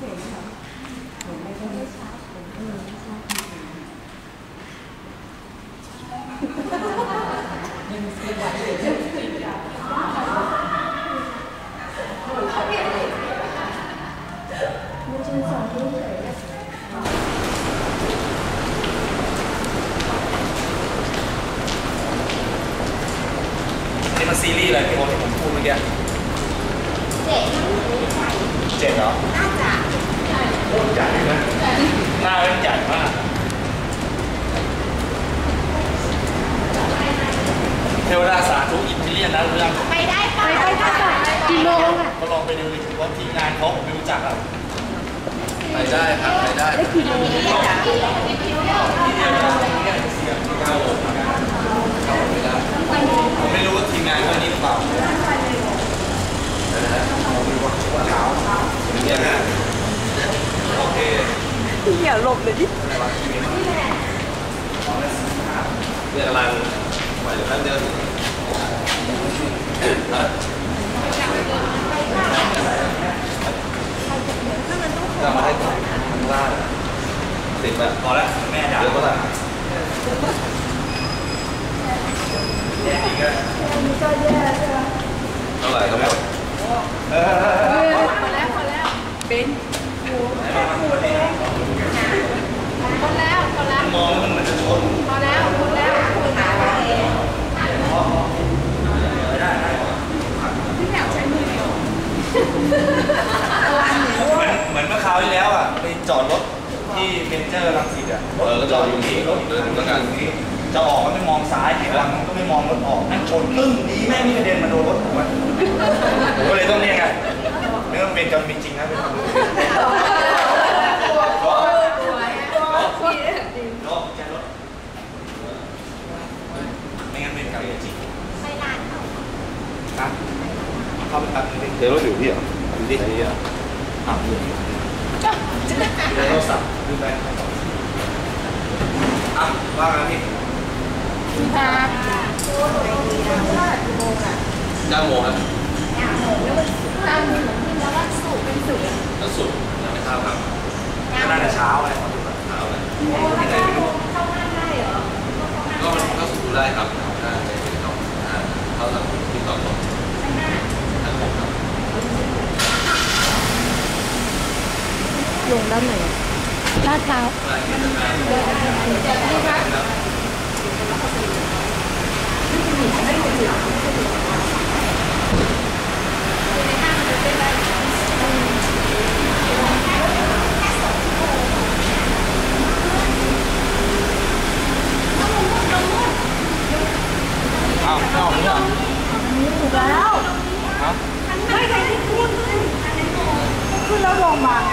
นี่มันซีรีส์อะไรพี่โอ๊ตที่ผมพูดเมื่อกี้ เด็กทั้งหมดนี้ใส่ เจ็ดเหรอน่าจะโคตรใหญ่นะหน้าเป็นใหญ่มากเทวดาสาธุอินเทเลียนนะรู้ยังไปได้ปะไปได้ปะกี่โมงอะก็ลองไปดูดิว่าทีมงานเขาผมไม่รู้จักอะไปได้ครับไปได้ได้กี่โมงที่เดียวนะที่เดียวเสียงที่เก้าโมงผมไม่รู้ว่าทีมงานเขานี่หรือเปล่าเนี่ยนะโอเค อย่าหลบ เลยดิเนี่ยกำลังไหวอยู่แป๊บเดียวจะมาให้ก่อนข้างล่างติดแบบพอแล้วแม่ด่าเยอะเมื่อไหร่แย่อีกแล้วเท่าไหร่ครับหมดเออพอแล้วพอแล้วเป็นคนแล้วคนแล้ว มองแล้วมันเหมือนจะชนพอแล้วคนแล้วคนหาไปเองได้ได้พี่แถวใช้มือเดียวเหมือนเหมือนเมื่อคราวที่แล้วอะไปจอดรถที่เมเจอร์รังสิตอะเออก็จอดอยู่นี่รถเดินแล้วกันจะออกมันไม่มองซ้ายทีหลังมันก็ไม่มองรถออกนั่งชนปึ้งดีแม่งไม่กระเด็นมาโดนรถผมอะผมก็เลยต้องเนี่ยไงเรื่องเป็นกรรมมีจริงนะเป็นความรู้รถแกรถ ไม่งั้นเป็นกรรมมีจริงไปนานเขาครับเข้าไปแป๊บนึงดิเดี๋ยวรถอยู่พี่เหรอดูดิไอ้เหี้ยอะดูโทรศัพท์ดูไปอะว่าไงพี่ค่ะเก้าโมงครับเนี่ยโหแล้วมันทำเหมือนที่แล้วว่าสูบเป็นสูบแล้วสุดยังไม่ทราบครับก็น่าจะเช้าเลยเท้าเลยที่ไหนไม่รู้เข้าห้างได้เหรอ ก็ก็สุดได้ครับได้ในติ๊กต็อกนะเข้าทางติ๊กต็อกของ ข้างหน้า ทางผมครับ ลงด้านไหนลาดพร้าวใช่ที่ทำงานเจอกันครับอ้าวไม่ออกนี่เหรอถูกแล้วฮะไม่ใครที่พูดขึ้นแล้วลงมาไง